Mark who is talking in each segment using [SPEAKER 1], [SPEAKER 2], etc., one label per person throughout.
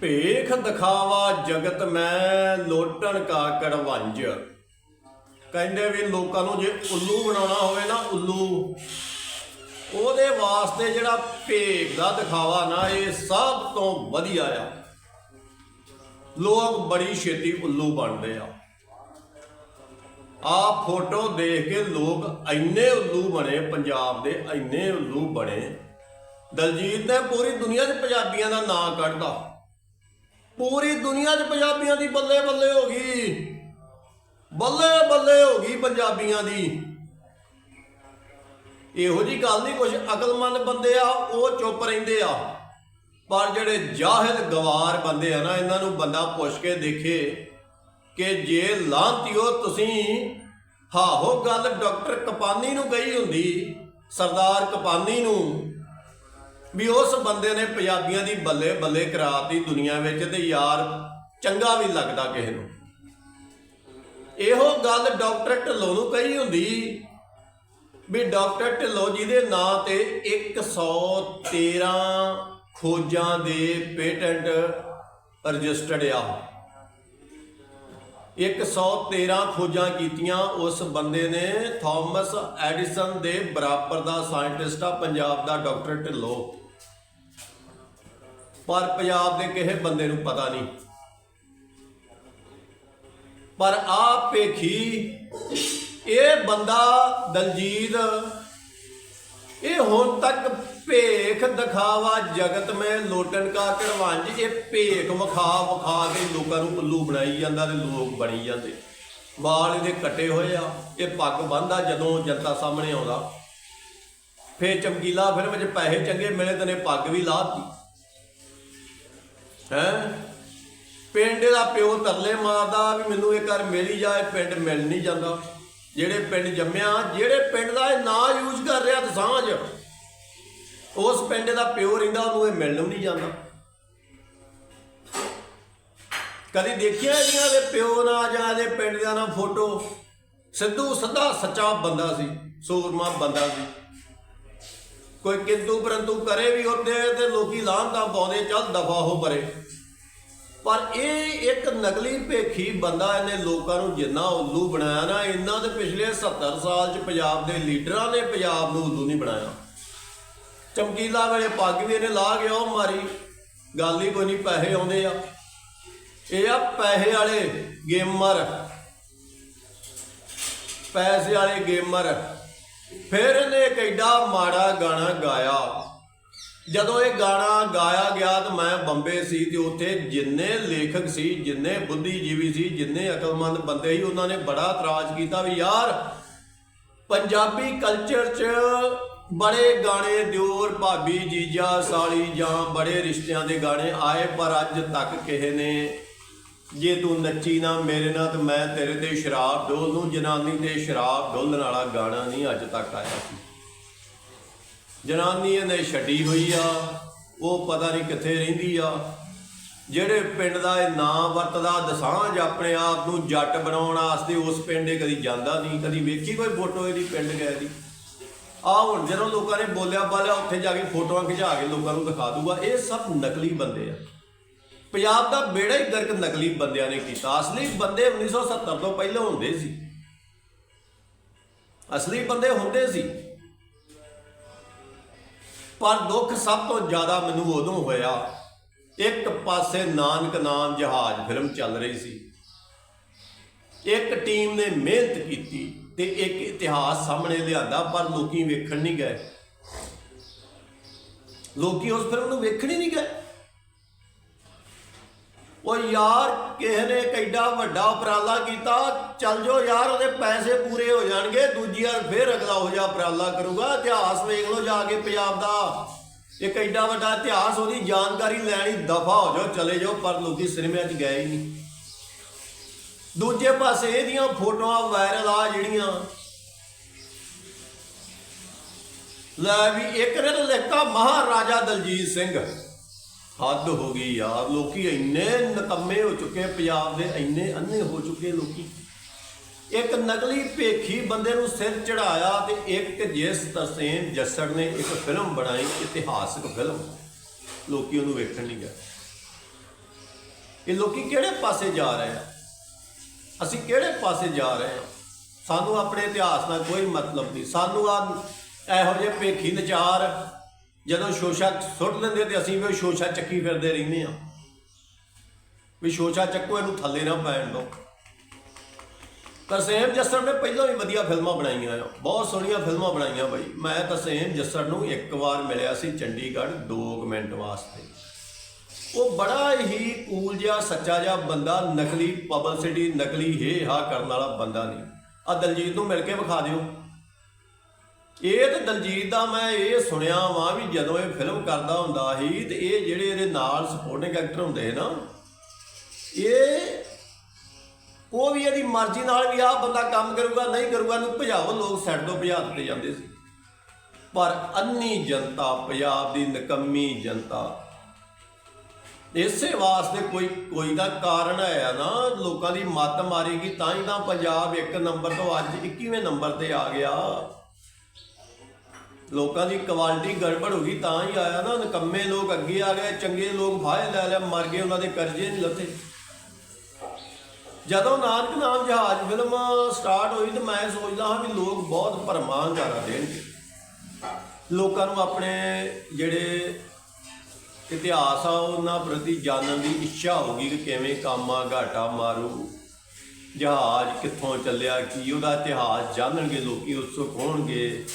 [SPEAKER 1] ਭੇਖ ਦਿਖਾਵਾ ਜਗਤ ਮੈਂ ਲੋਟਣ ਕਾ ਕੜਵੰਜ। ਕਹਿੰਦੇ ਵੀ ਲੋਕਾਂ ਨੂੰ ਜੇ ਉੱਲੂ ਬਣਾਉਣਾ ਹੋਵੇ ਨਾ ਉੱਲੂ, ਉਹਦੇ ਵਾਸਤੇ ਜਿਹੜਾ ਭੇਖ ਦਾ ਦਿਖਾਵਾ ਨਾ, ਇਹ ਸਭ ਤੋਂ ਵਧੀਆ ਆ। ਲੋਕ ਬੜੀ ਛੇਤੀ ਉੱਲੂ ਬਣਦੇ ਆ। ਆ ਫੋਟੋ ਦੇਖ ਕੇ ਲੋਕ ਇੰਨੇ ਉੱਲੂ ਬਣੇ, ਪੰਜਾਬ ਦੇ ਇੰਨੇ ਉੱਲੂ ਬਣੇ। ਦਲਜੀਤ ਨੇ ਪੂਰੀ ਦੁਨੀਆ 'ਚ ਪੰਜਾਬੀਆਂ ਦਾ ਨਾਂ ਕੱਢਦਾ ਪੂਰੀ ਦੁਨੀਆ 'ਚ ਪੰਜਾਬੀਆਂ ਦੀ ਬੱਲੇ ਬੱਲੇ ਹੋ ਗਈ। ਬੱਲੇ ਬੱਲੇ ਹੋ ਗਈ ਪੰਜਾਬੀਆਂ ਦੀ। ਇਹੋ ਜੀ ਗੱਲ ਨਹੀਂ ਕੁਝ ਅਕਲਮੰਦ ਬੰਦੇ ਆ, ਉਹ ਚੁੱਪ ਰਹਿੰਦੇ ਆ। ਪਰ ਜਿਹੜੇ ਜਾਹਿਲ ਗਵਾਰ ਬੰਦੇ ਆ ਨਾ, ਇਹਨਾਂ ਨੂੰ ਬੰਦਾ ਪੁੱਛ ਕੇ ਦੇਖੇ ਕਿ ਜੇ ਲਾਂਤਿਓ ਤੁਸੀਂ, ਹਾਹੋ ਗੱਲ ਡਾਕਟਰ ਕਪਾਨੀ ਨੂੰ ਗਈ ਹੁੰਦੀ, ਸਰਦਾਰ ਕਪਾਨੀ ਨੂੰ ਵੀ ਉਸ ਬੰਦੇ ਨੇ ਪੰਜਾਬੀਆਂ ਦੀ ਬੱਲੇ ਬੱਲੇ ਕਰਾਤੀ ਦੁਨੀਆ ਵਿੱਚ ਤੇ ਯਾਰ ਚੰਗਾ ਵੀ ਲੱਗਦਾ ਕਿਸੇ ਨੂੰ। ਇਹੋ ਗੱਲ ਡਾਕਟਰ ਢਿੱਲੋਂ ਨੂੰ ਕਹੀ ਹੁੰਦੀ ਵੀ ਡਾਕਟਰ ਢਿੱਲੋਂ ਜੀ ਦੇ ਨਾਂ ਤੇ 113 ਖੋਜਾਂ ਦੇ ਪੇਟੈਂਟ ਰਜਿਸਟਰਡ ਆ। 113 ਖੋਜਾਂ ਕੀਤੀਆਂ ਉਸ ਬੰਦੇ ਨੇ ਥਾਮਸ ਐਡੀਸਨ ਦੇ ਬਰਾਬਰ ਦਾ ਸਾਇੰਟਿਸਟ ਆ, ਪੰਜਾਬ ਦਾ ਡਾਕਟਰ ਢਿੱਲੋਂ। ਪਰ ਪੰਜਾਬ ਦੇ ਕਿਸੇ ਬੰਦੇ ਨੂੰ ਪਤਾ ਨਹੀਂ। ਪਰ ਆ ਭੇਖੀ ਇਹ ਬੰਦਾ ਦਲਜੀਤ, ਇਹ ਹੁਣ ਤੱਕ ਭੇਖ ਦਿਖਾਵਾ ਜਗਤ ਮੈਂ ਲੋਟਣ ਕਾ ਕਰਵੰਜ ਇਹ ਭੇਖ ਵਿਖਾ ਵਿਖਾ ਕੇ ਲੋਕਾਂ ਨੂੰ ਉੱਲੂ ਬਣਾਈ ਜਾਂਦਾ ਤੇ ਲੋਕ ਬਣੀ ਜਾਂਦੇ। ਵਾਲ ਇਹਦੇ ਕੱਟੇ ਹੋਏ ਆ, ਇਹ ਪੱਗ ਬੰਦਾ ਜਦੋਂ ਜਨਤਾ ਸਾਹਮਣੇ ਆਉਂਦਾ। ਫੇਰ ਚਮਕੀਲਾ ਫਿਲਮ 'ਚ ਪੈਸੇ ਚੰਗੇ ਮਿਲੇ ਤੇ ਪੱਗ ਵੀ ਲਾਤੀ ਹੈ? ਪਿੰਡ ਦਾ ਪਿਓ ਤਰਲੇ ਮਾਰਦਾ ਵੀ ਮੈਨੂੰ ਇਹ ਘਰ ਮਿਲ ਹੀ ਜਾਏ, ਪਿੰਡ ਮਿਲ ਨਹੀਂ ਜਾਂਦਾ। ਜਿਹੜੇ ਪਿੰਡ ਜੰਮਿਆ, ਜਿਹੜੇ ਪਿੰਡ ਦਾ ਇਹ ਨਾਂ ਯੂਜ਼ ਕਰ ਰਿਹਾ ਦਸਾਂਝ ਉਸ ਪਿੰਡ ਦਾ ਪਿਓ ਰਹਿੰਦਾ, ਉਹਨੂੰ ਇਹ ਮਿਲਣ ਨਹੀਂ ਜਾਂਦਾ। ਕਦੀ ਦੇਖਿਆ ਜੀਆਂ ਦੇ ਪਿਓ ਨਾ ਜਾਂ ਦੇ ਪਿੰਡ ਦਾ ਨਾ ਫੋਟੋ? ਸਿੱਧੂ ਸਦਾ ਸੱਚਾ ਬੰਦਾ ਸੀ, ਸੂਰਮਾ ਬੰਦਾ ਸੀ। ਕੋਈ ਕਿੰਤੂ ਪਰੰਤੂ ਕਰੇ ਵੀ ਹੁੰਦੇ ਤੇ ਲੋਕੀ ਲਾਂਤਾਂ ਪਾਉਂਦੇ, ਚੱਲ ਦਫਾ ਹੋ ਪਰੇ। ਪਰ ਇਹ ਇੱਕ ਨਕਲੀ ਭੇਖੀ ਬੰਦਾ ਇਹਨੇ ਲੋਕਾਂ ਨੂੰ ਜਿੰਨਾ ਉੱਲੂ ਬਣਾਇਆ ਨਾ ਇਹਨਾਂ ਦੇ ਪਿਛਲੇ 70 ਸਾਲ ਚ ਪੰਜਾਬ ਦੇ ਲੀਡਰਾਂ ਨੇ ਪੰਜਾਬ ਨੂੰ ਉੱਲੂ ਨਹੀਂ ਬਣਾਇਆ। ਚਮਕੀਲਾ ਵੇਲੇ ਪੱਗ ਵੀ ਇਹਨੇ ਲਾ ਕੇ ਉਹ ਮਾਰੀ। ਗੱਲ ਹੀ ਕੋਈ ਨਹੀਂ, ਪੈਸੇ ਆਉਂਦੇ ਆ। ਇਹ ਆ ਪੈਸੇ ਵਾਲੇ ਗੇਮਰ। ਪੈਸੇ ਵਾਲੇ ਗੇਮਰ। ਫਿਰ ਇਹਨੇ ਇੱਕ ਐਡਾ ਮਾੜਾ ਗਾਣਾ ਗਾਇਆ। ਜਦੋਂ ਇਹ ਗਾਣਾ ਗਾਇਆ ਗਿਆ ਤਾਂ ਮੈਂ ਬੰਬੇ ਸੀ ਤੇ ਉੱਥੇ ਜਿੰਨੇ ਲੇਖਕ ਸੀ, ਜਿੰਨੇ ਬੁੱਧੀਜੀਵੀ ਸੀ, ਜਿੰਨੇ ਅਕਲਮੰਦ ਬੰਦੇ ਸੀ, ਉਹਨਾਂ ਨੇ ਬੜਾ ਇਤਰਾਜ਼ ਕੀਤਾ ਵੀ ਯਾਰ ਪੰਜਾਬੀ ਕਲਚਰ 'ਚ ਬੜੇ ਗਾਣੇ ਦਿਓਰ ਭਾਬੀ ਜੀਜਾ ਸਾਲੀ ਜਾਂ ਬੜੇ ਰਿਸ਼ਤਿਆਂ ਦੇ ਗਾਣੇ ਆਏ ਪਰ ਅੱਜ ਤੱਕ ਕਿਸੇ ਨੇ ਜੇ ਤੂੰ ਨੱਚੀ ਨਾ ਮੇਰੇ ਨਾਲ ਤੇ ਮੈਂ ਤੇਰੇ ਤੇ ਸ਼ਰਾਬ ਡੋਲ ਨੂੰ ਜਨਾਨੀ ਤੇ ਸ਼ਰਾਬ ਡੋਲਣ ਵਾਲਾ ਗਾਣਾ ਨਹੀਂ ਅੱਜ ਤੱਕ ਆਇਆ ਸੀ। ਜਨਾਨੀ ਇਹਨੇ ਛੱਡੀ ਹੋਈ ਆ, ਉਹ ਪਤਾ ਨਹੀਂ ਕਿੱਥੇ ਰਹਿੰਦੀ ਆ। ਜਿਹੜੇ ਪਿੰਡ ਦਾ ਇਹ ਨਾਂ ਵਰਤਦਾ, ਦਸਾਂਝ ਆਪਣੇ ਆਪ ਨੂੰ ਜੱਟ ਬਣਾਉਣ ਵਾਸਤੇ ਉਸ ਪਿੰਡੇ ਕਦੀ ਜਾਂਦਾ ਨਹੀਂ, ਕਦੀ ਵੇਖੀ ਕੋਈ ਫੋਟੋ ਇਹਦੀ ਪਿੰਡ ਗਏ ਦੀ? ਆ ਹੁਣ ਜਦੋਂ ਲੋਕਾਂ ਨੇ ਬੋਲਿਆ, ਬਾਲਿਆ, ਉੱਥੇ ਜਾ ਕੇ ਫੋਟੋਆਂ ਖਿਚਾ ਕੇ ਲੋਕਾਂ ਨੂੰ ਦਿਖਾ ਦੂਗਾ, ਇਹ ਸਭ ਨਕਲੀ ਬੰਦੇ ਆ। ਪੰਜਾਬ ਦਾ ਬੇੜਾ ਹੀ ਗਰਕ ਨਕਲੀ ਬੰਦਿਆਂ ਨੇ ਕੀਤਾ। ਅਸਲੀ ਬੰਦੇ 1970 ਤੋਂ ਪਹਿਲਾਂ ਹੁੰਦੇ ਸੀ। ਅਸਲੀ ਬੰਦੇ ਹੁੰਦੇ ਸੀ। ਪਰ ਦੁੱਖ ਸਭ ਤੋਂ ਜ਼ਿਆਦਾ ਮੈਨੂੰ ਉਦੋਂ ਹੋਇਆ। ਇੱਕ ਪਾਸੇ ਨਾਨਕ ਨਾਮ ਜਹਾਜ਼ ਫਿਲਮ ਚੱਲ ਰਹੀ ਸੀ। ਇੱਕ ਟੀਮ ਨੇ ਮਿਹਨਤ ਕੀਤੀ ਤੇ ਇੱਕ ਇਤਿਹਾਸ ਸਾਹਮਣੇ ਲਿਆਂਦਾ, ਪਰ ਲੋਕੀ ਵੇਖਣ ਨਹੀਂ ਗਏ। ਲੋਕੀ ਉਸ ਫਿਲਮ ਨੂੰ ਵੇਖਣ ਹੀ ਨਹੀਂ ਗਏ। ਉਹ ਯਾਰ, ਕਿਸੇ ਨੇ ਕੈਡਾ ਵੱਡਾ ਉਪਰਾਲਾ ਕੀਤਾ। ਚੱਲ ਜੋ ਯਾਰ, ਉਹਦੇ ਪੈਸੇ ਪੂਰੇ ਹੋ ਜਾਣਗੇ ਦੂਜੀ ਵਾਰ ਫੇਰ ਅਗਲਾ ਹੋ ਜਾ ਉਪਰਾਲਾ ਕਰੂਗਾ। ਇਤਿਹਾਸ ਵੇਖ ਲਓ ਜਾ ਕੇ ਪੰਜਾਬ ਦਾ। ਇੱਕ ਐਡਾ ਵੱਡਾ ਇਤਿਹਾਸ, ਉਹਦੀ ਜਾਣਕਾਰੀ ਲੈਣੀ ਦਫਾ ਹੋ ਜਾਓ, ਚਲੇ ਜਾਓ, ਪਰ ਲੋਕੀ ਸਿਨੇਮਾ 'ਚ ਗਏ ਹੀ ਨਹੀਂ। ਦੂਜੇ ਪਾਸੇ ਇਹਦੀਆਂ ਫੋਟੋਆਂ ਵਾਇਰਲ ਆ ਜਿਹੜੀਆਂ। ਲੈ ਵੀ ਇੱਕ ਨੇ ਤਾਂ ਲਿਖਤਾ ਮਹਾਰਾਜਾ ਦਲਜੀਤ ਸਿੰਘ। ਹੱਦ ਹੋ ਗਈ ਯਾਰ, ਲੋਕੀ ਇੰਨੇ ਨਕੰਮੇ ਹੋ ਚੁੱਕੇ ਪੰਜਾਬ ਦੇ ਇੰਨੇ ਅੰਨੇ ਹੋ ਚੁੱਕੇ ਲੋਕੀ। ਇੱਕ ਨਕਲੀ ਭੇਖੀ ਬੰਦੇ ਨੂੰ ਸਿਰ ਚੜਾਇਆ ਤੇ ਇੱਕ ਜਿਸ ਤਰਸੇਮ ਜੱਸੜ ਨੇ ਇੱਕ ਫਿਲਮ ਬਣਾਈ, ਇਤਿਹਾਸਕ ਫਿਲਮ। ਲੋਕੀ ਉਹਨੂੰ ਵੇਖਣ ਨਹੀਂ ਗਏ। ਇਹ ਲੋਕੀ ਕਿਹੜੇ ਪਾਸੇ ਜਾ ਰਹੇ ਆ? ਅਸੀਂ ਕਿਹੜੇ ਪਾਸੇ ਜਾ ਰਹੇ ਹਾਂ ਸਾਨੂੰ ਆਪਣੇ ਇਤਿਹਾਸ ਨਾਲ ਕੋਈ ਮਤਲਬ ਨਹੀਂ। ਸਾਨੂੰ ਆ ਇਹੋ ਜਿਹੇ ਭੇਖੀ ਨਚਾਰ ਜਦੋਂ ਸ਼ੋਸ਼ਾ ਸੁੱਟ ਲੈਂਦੇ ਤੇ ਅਸੀਂ ਵੀ ਉਹ ਸ਼ੋਸ਼ਾ ਚੱਕੀ ਫਿਰਦੇ ਰਹਿੰਦੇ ਆ ਵੀ ਸ਼ੋਸ਼ਾ ਚੱਕੋ, ਇਹਨੂੰ ਥੱਲੇ ਨਾ ਪੈਣ ਦਿਓ। ਤਰਸੇਮ ਜੱਸਰ ਨੇ ਪਹਿਲਾਂ ਵੀ ਵਧੀਆ ਫਿਲਮਾਂ ਬਣਾਈਆਂ ਆ। ਬਹੁਤ ਸੋਹਣੀਆਂ ਫਿਲਮਾਂ ਬਣਾਈਆਂ ਬਾਈ। ਮੈਂ ਤਰਸੇਮ ਜੱਸਰ ਨੂੰ ਇੱਕ ਵਾਰ ਮਿਲਿਆ ਸੀ ਚੰਡੀਗੜ੍ਹ 2 ਮਿੰਟ ਵਾਸਤੇ। ਉਹ ਬੜਾ ਹੀ ਕੂਲ ਜਿਹਾ, ਸੱਚਾ ਜਿਹਾ ਬੰਦਾ, ਨਕਲੀ ਪਬਲਿਸਿਟੀ ਨਕਲੀ ਹੇ ਹਾ ਕਰਨ ਵਾਲਾ ਬੰਦਾ ਨਹੀਂ। ਆ ਦਲਜੀਤ ਨੂੰ ਮਿਲ ਕੇ ਵਿਖਾ ਦਿਓ। ਇਹ ਤੇ ਦਲਜੀਤ ਦਾ ਮੈਂ ਇਹ ਸੁਣਿਆ ਵਾਂ ਵੀ ਜਦੋਂ ਇਹ ਫਿਲਮ ਕਰਦਾ ਹੁੰਦਾ ਸੀ ਤੇ ਇਹ ਜਿਹੜੇ ਇਹਦੇ ਨਾਲ ਸਪੋਰਟਿੰਗ ਐਕਟਰ ਹੁੰਦੇ ਨਾ, ਇਹ ਉਹ ਵੀ ਇਹਦੀ ਮਰਜ਼ੀ ਨਾਲ ਵੀ ਆਹ ਬੰਦਾ ਕੰਮ ਕਰੂਗਾ, ਨਹੀਂ ਕਰੂਗਾ, ਇਹਨੂੰ ਭਜਾਓ, ਲੋਕ ਸੈੱਟ ਤੋਂ ਭਜਾ ਦਿੱਤੇ ਜਾਂਦੇ ਸੀ। ਪਰ ਅੰਨੀ ਜਨਤਾ, ਪੰਜਾਬ ਦੀ ਨਕੰਮੀ ਜਨਤਾ, ਇਸੇ ਵਾਸਤੇ ਕੋਈ ਕੋਈ ਦਾ ਕਾਰਨ ਹੈ ਨਾ, ਲੋਕਾਂ ਦੀ ਮੱਤ ਮਾਰੇਗੀ ਤਾਂ ਹੀ ਤਾਂ ਪੰਜਾਬ ਇੱਕ ਨੰਬਰ ਤੋਂ ਅੱਜ 21ਵੇਂ ਨੰਬਰ ਤੇ ਆ ਗਿਆ। ਲੋਕਾਂ ਦੀ ਕੁਆਲਿਟੀ ਗੜਬੜ ਹੋ ਗਈ, ਤਾਂ ਹੀ ਆਇਆ ਨਾ ਨਕੰਮੇ ਲੋਕ ਅੱਗੇ ਆ ਗਏ, ਚੰਗੇ ਲੋਕ ਫਾਇਲ ਲੈ ਲਿਆ, ਮਰ ਗਏ, ਉਹਨਾਂ ਦੇ ਕਰਜ਼ੇ ਨਹੀਂ ਲੱਥੇ ਜਦੋਂ ਨਾਨਕ ਨਾਮ ਜਹਾਜ਼ ਫਿਲਮ ਸਟਾਰਟ ਹੋਈ ਤੇ ਮੈਂ ਸੋਚਦਾ ਹਾਂ ਵੀ ਲੋਕ ਬਹੁਤ ਪਰਮਾਨਦਾਰਾ ਦੇਣਗੇ। ਲੋਕਾਂ ਨੂੰ ਆਪਣੇ ਜਿਹੜੇ ਇਤਿਹਾਸ ਆ, ਉਹਨਾਂ ਪ੍ਰਤੀ ਜਾਣਨ ਦੀ ਇੱਛਾ ਹੋਗੀ ਕਿ ਕਿਵੇਂ ਕਾਮਾ ਘਾਟਾ ਮਾਰੂ, ਜਹਾਜ਼ ਕਿੱਥੋਂ ਚੱਲਿਆ, ਕੀ ਉਹਦਾ ਇਤਿਹਾਸ ਜਾਣਨਗੇ, ਲੋਕੀ ਉਤਸੁਕ ਹੋਣਗੇ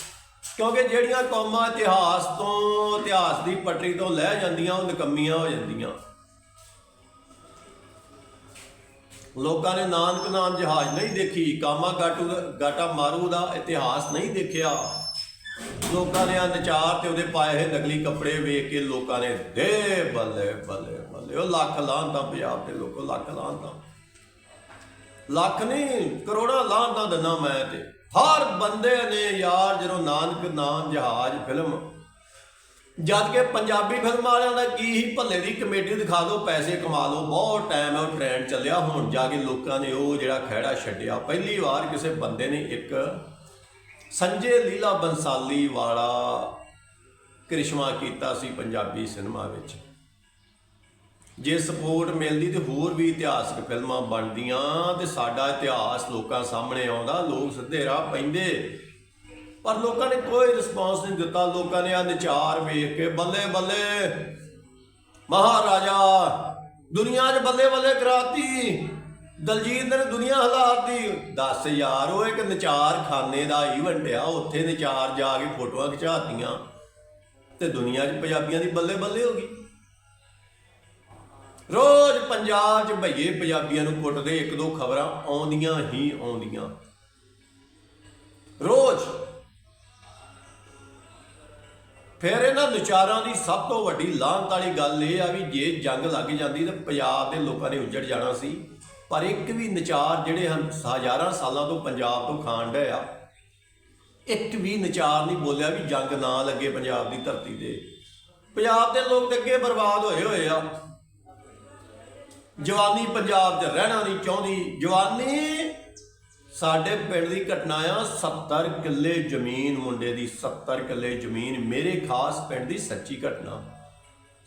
[SPEAKER 1] ਕਿਉਂਕਿ ਜਿਹੜੀਆਂ ਕੌਮਾਂ ਇਤਿਹਾਸ ਤੋਂ, ਇਤਿਹਾਸ ਦੀ ਪਟਰੀ ਤੋਂ ਲੈ ਜਾਂਦੀਆਂ, ਉਹ ਨਿਕੰਮੀਆਂ ਹੋ ਜਾਂਦੀਆਂ। ਲੋਕਾਂ ਨੇ ਨਾਨਕ ਨਾਮ ਜਹਾਜ਼ ਨਹੀਂ ਦੇਖੀ ਕਾਮਾ ਗਾਟੂ ਗਾਟਾ ਮਾਰੂ ਦਾ ਇਤਿਹਾਸ ਨਹੀਂ ਦੇਖਿਆ। ਲੋਕਾਂ ਨੇ ਅੰਚਾਰ ਤੇ ਉਹਦੇ ਪਾਏ ਹੋਏ ਨਕਲੀ ਕੱਪੜੇ ਵੇਖ ਕੇ ਲੋਕਾਂ ਨੇ ਦੇ ਬੱਲੇ ਬੱਲੇ ਬੱਲੇ। ਉਹ ਲੱਖ ਲਾਂਤਾਂ ਪੰਜਾਬ ਦੇ ਲੋਕੋ, ਲੱਖ ਲਾਂਤਾਂ ਲੱਖ ਨਹੀਂ, ਕਰੋੜਾਂ ਲਾਂਤਾਂ ਦਿੰਦਾ ਮੈਂ ਤੇ। ਹਰ ਬੰਦੇ ਨੇ ਯਾਰ ਜਦੋਂ ਨਾਨਕ ਨਾਮ ਜਹਾਜ਼ ਫਿਲਮ, ਜਦ ਕਿ ਪੰਜਾਬੀ ਫਿਲਮ ਵਾਲਿਆਂ ਦਾ ਕੀ ਹੀ ਭੱਲੇ ਦੀ ਕਮੇਟੀ ਦਿਖਾ ਦਿਓ ਪੈਸੇ ਕਮਾ ਲਓ, ਬਹੁਤ ਟਾਈਮ ਹੈ, ਉਹ ਟ੍ਰੈਂਡ ਚੱਲਿਆ ਹੁਣ, ਜਾ ਕੇ ਲੋਕਾਂ ਨੇ ਉਹ ਜਿਹੜਾ ਖਹਿੜਾ ਛੱਡਿਆ, ਪਹਿਲੀ ਵਾਰ ਕਿਸੇ ਬੰਦੇ ਨੇ ਇੱਕ ਸੰਜੇ ਲੀਲਾ ਬੰਸਾਲੀ ਵਾਲਾ ਕ੍ਰਿਸ਼ਮਾ ਕੀਤਾ ਸੀ ਪੰਜਾਬੀ ਸਿਨੇਮਾ ਵਿੱਚ। ਜੇ ਸਪੋਰਟ ਮਿਲਦੀ ਤੇ ਹੋਰ ਵੀ ਇਤਿਹਾਸਕ ਫਿਲਮਾਂ ਬਣਦੀਆਂ ਤੇ ਸਾਡਾ ਇਤਿਹਾਸ ਲੋਕਾਂ ਸਾਹਮਣੇ ਆਉਂਦਾ, ਲੋਕ ਸਿੱਧੇ ਰਾਹ ਪੈਂਦੇ। ਪਰ ਲੋਕਾਂ ਨੇ ਕੋਈ ਰਿਸਪਾਂਸ ਨਹੀਂ ਦਿੱਤਾ, ਲੋਕਾਂ ਨੇ ਆ ਨਿਚਾਰ ਵੇਖ ਕੇ ਬੱਲੇ ਬੱਲੇ ਮਹਾਰਾਜਾ ਦੁਨੀਆ 'ਚ ਬੱਲੇ ਬੱਲੇ ਕਰਾਤੀ, ਦਲਜੀਤ ਨੇ ਦੁਨੀਆ ਹਲਾਤੀ। ਦੱਸ ਯਾਰ, ਉਹ ਇੱਕ ਨਚਾਰ ਖਾਨੇ ਦਾ ਈਵੈਂਟ ਆ, ਉੱਥੇ ਨਚਾਰ ਜਾ ਕੇ ਫੋਟੋਆਂ ਖਿਚਾਤੀਆਂ ਤੇ ਦੁਨੀਆ 'ਚ ਪੰਜਾਬੀਆਂ ਦੀ ਬੱਲੇ ਬੱਲੇ ਹੋ ਗਈ। ਰੋਜ਼ ਪੰਜਾਬ 'ਚ ਭਈਏ ਪੰਜਾਬੀਆਂ ਨੂੰ ਕੁੱਟਦੇ ਇੱਕ ਦੋ ਖਬਰਾਂ ਆਉਂਦੀਆਂ ਹੀ ਆਉਂਦੀਆਂ। ਰੋਜ਼ ਫਿਰ ਇਹਨਾਂ ਵਿਚਾਰਾਂ ਦੀ ਸਭ ਤੋਂ ਵੱਡੀ ਲਾਹਨਤ ਵਾਲੀ ਗੱਲ ਇਹ ਆ ਵੀ ਜੇ ਜੰਗ ਲੱਗ ਜਾਂਦੀ ਤਾਂ ਪੰਜਾਬ ਦੇ ਲੋਕਾਂ ਨੇ ਉੱਜੜ ਜਾਣਾ ਸੀ। ਪਰ ਇੱਕ ਵੀ ਨਚਾਰ ਜਿਹੜੇ ਹਨ, ਹਜ਼ਾਰਾਂ ਸਾਲਾਂ ਤੋਂ ਪੰਜਾਬ ਤੋਂ ਖਾਂਡ ਆ। ਇੱਕ ਵੀ ਨਚਾਰ ਨਹੀਂ ਬੋਲਿਆ ਵੀ ਜੰਗ ਨਾ ਲੱਗੇ ਪੰਜਾਬ ਦੀ ਧਰਤੀ ਤੇ। ਪੰਜਾਬ ਦੇ ਲੋਕ ਤੇ ਅੱਗੇ ਬਰਬਾਦ ਹੋਏ ਹੋਏ ਆ। ਜਵਾਨੀ ਪੰਜਾਬ 'ਚ ਰਹਿਣਾ ਨਹੀਂ ਚਾਹੁੰਦੀ। ਜਵਾਨੀ ਸਾਡੇ ਪਿੰਡ ਦੀ ਘਟਨਾ ਆ 70 ਕਿੱਲੇ ਜ਼ਮੀਨ, ਮੁੰਡੇ ਦੀ 70 ਕਿੱਲੇ ਜ਼ਮੀਨ, ਮੇਰੇ ਖਾਸ ਪਿੰਡ ਦੀ ਸੱਚੀ ਘਟਨਾ।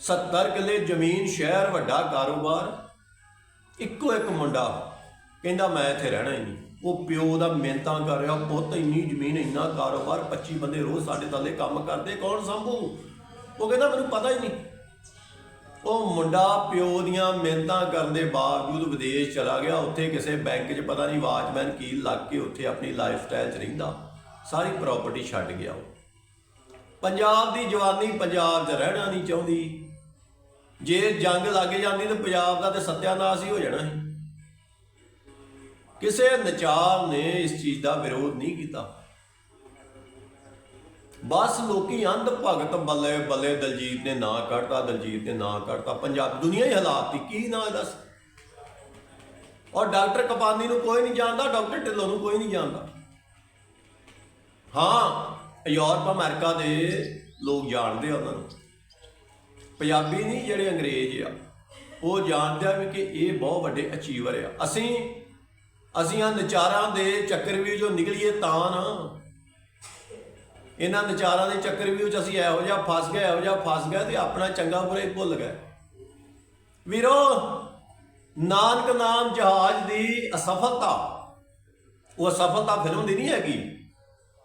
[SPEAKER 1] 70 ਕਿੱਲੇ ਜ਼ਮੀਨ, ਸ਼ਹਿਰ ਵੱਡਾ ਕਾਰੋਬਾਰ, ਇੱਕੋ ਇੱਕ ਮੁੰਡਾ ਕਹਿੰਦਾ ਮੈਂ ਇੱਥੇ ਰਹਿਣਾ ਹੀ ਨਹੀਂ। ਉਹ ਪਿਓ ਦਾ ਮਿਹਨਤਾਂ ਕਰ ਰਿਹਾ, ਪੁੱਤ ਇੰਨੀ ਜ਼ਮੀਨ, ਇੰਨਾ ਕਾਰੋਬਾਰ 25 ਬੰਦੇ ਰੋਜ਼ ਸਾਡੇ ਥੱਲੇ ਕੰਮ ਕਰਦੇ, ਕੌਣ ਸੰਭੂ? ਉਹ ਕਹਿੰਦਾ ਮੈਨੂੰ ਪਤਾ ਹੀ ਨਹੀਂ। ਉਹ ਮੁੰਡਾ ਪਿਓ ਦੀਆਂ ਮਿਹਨਤਾਂ ਕਰਨ ਦੇ ਬਾਵਜੂਦ ਵਿਦੇਸ਼ ਚਲਾ ਗਿਆ। ਉੱਥੇ ਕਿਸੇ ਬੈਂਕ 'ਚ ਪਤਾ ਨਹੀਂ ਵਾਚਮੈਨ ਕੀ ਲੱਗ ਕੇ ਉੱਥੇ ਆਪਣੀ ਲਾਈਫ ਸਟਾਈਲ 'ਚ ਰਹਿੰਦਾ। ਸਾਰੀ ਪ੍ਰਾਪਰਟੀ ਛੱਡ ਗਿਆ ਉਹ। ਪੰਜਾਬ ਦੀ ਜਵਾਨੀ ਪੰਜਾਬ 'ਚ ਰਹਿਣਾ ਨਹੀਂ ਚਾਹੁੰਦੀ। ਜੇ ਜੰਗ ਲੱਗ ਜਾਂਦੀ ਤਾਂ ਪੰਜਾਬ ਦਾ ਤੇ ਸਤਿਆਨਾਸ਼ ਹੀ ਹੋ ਜਾਣਾ ਸੀ। ਕਿਸੇ ਨਚਾਰ ਨੇ ਇਸ ਚੀਜ਼ ਦਾ ਵਿਰੋਧ ਨਹੀਂ ਕੀਤਾ। ਬਸ ਲੋਕੀ ਅੰਧ ਭਗਤ ਬੱਲੇ ਬੱਲੇ ਦਲਜੀਤ ਨੇ ਨਾਂ ਕੱਢਤਾ, ਦਲਜੀਤ ਨੇ ਨਾਂ ਕੱਢਤਾ। ਪੰਜਾਬ ਦੁਨੀਆ ਹੀ ਹਾਲਾਤ ਦੀ ਕੀ ਨਾਂ ਦੱਸ? ਔਰ ਡਾਕਟਰ ਕਪਾਨੀ ਨੂੰ ਕੋਈ ਨਹੀਂ ਜਾਣਦਾ, ਡਾਕਟਰ ਢਿੱਲੋਂ ਨੂੰ ਕੋਈ ਨਹੀਂ ਜਾਣਦਾ। ਹਾਂ, ਯੂਰਪ, ਅਮਰੀਕਾ ਦੇ ਲੋਕ ਜਾਣਦੇ ਆ ਉਹਨਾਂ ਨੂੰ। ਪੰਜਾਬੀ ਨਹੀਂ, ਜਿਹੜੇ ਅੰਗਰੇਜ਼ ਆ, ਉਹ ਜਾਣਦੇ ਆ ਵੀ ਕਿ ਇਹ ਬਹੁਤ ਵੱਡੇ ਅਚੀਵਰ ਆ। ਅਸੀਂ ਅਸੀਂ ਆ ਨਚਾਰਾਂ ਦੇ ਚੱਕਰ ਵੀ ਜੋ ਨਿਕਲੀਏ ਤਾਂ ਨਾ ਇਹਨਾਂ ਵਿਚਾਰਾਂ ਦੇ ਚੱਕਰ ਵੀ ਵਿੱਚ ਅਸੀਂ ਇਹੋ ਜਿਹਾ ਫਸ ਗਏ, ਇਹੋ ਜਿਹਾ ਫਸ ਗਏ ਤੇ ਆਪਣਾ ਚੰਗਾ ਬੁਰਾ ਹੀ ਭੁੱਲ ਗਏ। ਵੀਰੋ, ਨਾਨਕ ਨਾਮ ਜਹਾਜ਼ ਦੀ ਅਸਫਲਤਾ, ਉਹ ਅਸਫਲਤਾ ਫਿਲਮ ਦੀ ਨਹੀਂ ਹੈਗੀ।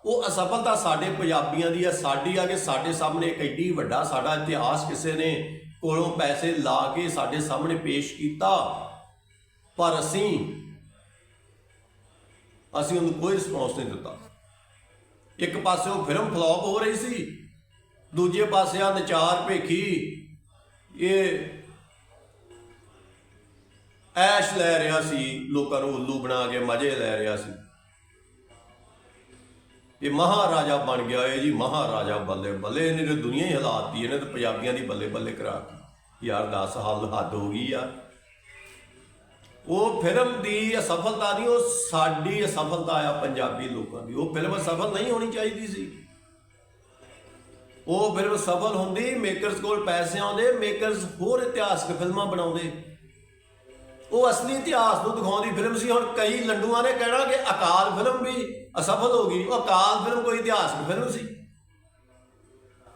[SPEAKER 1] ਉਹ ਅਸਫਲਤਾ ਸਾਡੇ ਪੰਜਾਬੀਆਂ ਦੀ ਆ ਸਾਡੀ ਆ ਕਿ ਸਾਡੇ ਸਾਹਮਣੇ ਇੱਕ ਐਡੀ ਵੱਡਾ ਸਾਡਾ ਇਤਿਹਾਸ ਕਿਸੇ ਨੇ ਕੋਲੋਂ ਪੈਸੇ ਲਾ ਕੇ ਸਾਡੇ ਸਾਹਮਣੇ ਪੇਸ਼ ਕੀਤਾ। ਪਰ ਅਸੀਂ ਅਸੀਂ ਉਹਨੂੰ ਕੋਈ ਰਿਸਪੌਂਸ ਨਹੀਂ ਦਿੱਤਾ। ਇੱਕ ਪਾਸੇ ਉਹ ਫਿਲਮ ਫਲॉप ਹੋ ਰਹੀ ਸੀ, ਦੂਜੇ ਪਾਸੇ ਆ ਨਚਾਰ ਭੇਖੀ। ਇਹ ਐਸ਼ ਲੈ ਰਿਹਾ ਸੀ, ਲੋਕਾਂ ਨੂੰ ਉੱਲੂ ਬਣਾ ਕੇ ਮਜ਼ੇ ਲੈ ਰਿਹਾ ਸੀ। ਇਹ ਮਹਾਰਾਜਾ ਬਣ ਗਿਆ ਏ ਜੀ ਮਹਾਰਾਜਾ ਬੱਲੇ ਬੱਲੇ, ਇਹਨੇ ਤਾਂ ਦੁਨੀਆ ਹੀ ਹਿਲਾਤੀ, ਇਹਨੇ ਤੇ ਪੰਜਾਬੀਆਂ ਦੀ ਬੱਲੇ ਬੱਲੇ ਕਰਾ ਕੇ ਯਾਰ 10 ਹੱਲ ਹੱਦ ਹੋ ਗਈ ਯਾਰ ਉਹ ਫਿਲਮ ਦੀ ਅਸਫਲਤਾ ਨਹੀਂ, ਉਹ ਸਾਡੀ ਅਸਫਲਤਾ ਆ ਪੰਜਾਬੀ ਲੋਕਾਂ ਦੀ। ਉਹ ਫਿਲਮ ਸਫਲ ਨਹੀਂ ਹੋਣੀ ਚਾਹੀਦੀ ਸੀ। ਉਹ ਫਿਲਮ ਸਫਲ ਹੁੰਦੀ, ਮੇਕਰਸ ਕੋਲ ਪੈਸੇ ਆਉਂਦੇ, ਮੇਕਰਸ ਹੋਰ ਇਤਿਹਾਸਕ ਫਿਲਮਾਂ ਬਣਾਉਂਦੇ। ਉਹ ਅਸਲੀ ਇਤਿਹਾਸ ਨੂੰ ਦਿਖਾਉਂਦੀ ਫਿਲਮ ਸੀ। ਹੁਣ ਕਈ ਲੰਡੂਆਂ ਨੇ ਕਹਿਣਾ ਕਿ ਅਕਾਲ ਫਿਲਮ ਵੀ ਅਸਫਲ ਹੋ ਗਈ। ਉਹ ਅਕਾਲ ਫਿਲਮ ਕੋਈ ਇਤਿਹਾਸਕ ਫਿਲਮ ਸੀ।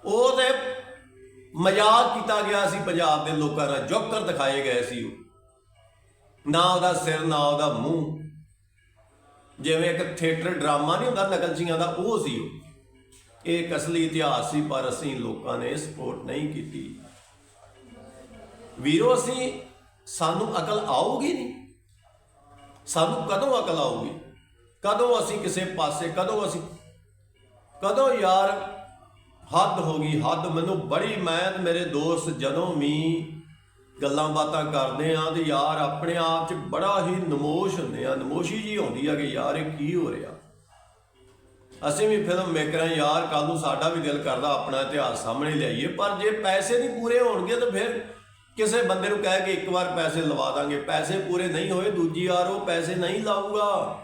[SPEAKER 1] ਉਹ ਤੇ ਮਜ਼ਾਕ ਕੀਤਾ ਗਿਆ ਸੀ ਪੰਜਾਬ ਦੇ ਲੋਕਾਂ ਨਾਲ। ਜੋਕਰ ਦਿਖਾਏ ਗਏ ਸੀ ਉਹ। ਨਾ ਉਹਦਾ ਸਿਰ, ਨਾ ਉਹਦਾ ਮੂੰਹ। ਜਿਵੇਂ ਇੱਕ ਥੀਏਟਰ ਡਰਾਮਾ ਨਹੀਂ ਹੁੰਦਾ ਨਕਲਚੀਆਂ ਦਾ, ਉਹ ਸੀ ਉਹ। ਇਹ ਇੱਕ ਅਸਲੀ ਇਤਿਹਾਸ ਸੀ, ਪਰ ਅਸੀਂ ਲੋਕਾਂ ਨੇ ਸਪੋਰਟ ਨਹੀਂ ਕੀਤੀ। ਵੀਰੋ, ਅਸੀਂ, ਸਾਨੂੰ ਅਕਲ ਆਊਗੀ ਨਹੀਂ? ਸਾਨੂੰ ਕਦੋਂ ਅਕਲ ਆਊਗੀ? ਕਦੋਂ ਅਸੀਂ ਕਿਸੇ ਪਾਸੇ, ਕਦੋਂ ਅਸੀਂ, ਕਦੋਂ ਯਾਰ, ਹੱਦ ਹੋ ਗਈ, ਹੱਦ ਮੈਨੂੰ ਬੜੀ, ਮੈਂ ਮੇਰੇ ਦੋਸਤ ਜਦੋਂ ਵੀ ਗੱਲਾਂ ਬਾਤਾਂ ਕਰਦੇ ਆ ਤੇ ਯਾਰ ਆਪਣੇ ਆਪ 'ਚ ਬੜਾ ਹੀ ਨਮੋਸ਼ ਹੁੰਦੇ ਆ। ਨਮੋਸ਼ੀ ਜੀ ਹੁੰਦੀ ਆ ਕਿ ਯਾਰ ਇਹ ਕੀ ਹੋ ਰਿਹਾ? ਅਸੀਂ ਵੀ ਫਿਲਮ ਮੇਕਰਾਂ ਯਾਰ ਕੱਲ ਨੂੰ ਸਾਡਾ ਵੀ ਦਿਲ ਕਰਦਾ ਆਪਣਾ ਇਤਿਹਾਸ ਸਾਹਮਣੇ ਲਿਆਈਏ। ਪਰ ਜੇ ਪੈਸੇ ਨਹੀਂ ਪੂਰੇ ਹੋਣਗੇ ਤਾਂ ਫਿਰ ਕਿਸੇ ਬੰਦੇ ਨੂੰ ਕਹਿ ਕੇ ਇੱਕ ਵਾਰ ਪੈਸੇ ਲਵਾ ਦਾਂਗੇ। ਪੈਸੇ ਪੂਰੇ ਨਹੀਂ ਹੋਏ, ਦੂਜੀ ਵਾਰ ਉਹ ਪੈਸੇ ਨਹੀਂ ਲਾਊਗਾ।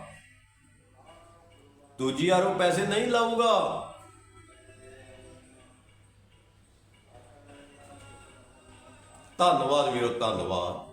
[SPEAKER 1] ਦੂਜੀ ਵਾਰ ਉਹ ਪੈਸੇ ਨਹੀਂ ਲਾਊਗਾ। ਧੰਨਵਾਦ ਵੀਰੋ ਧੰਨਵਾਦ।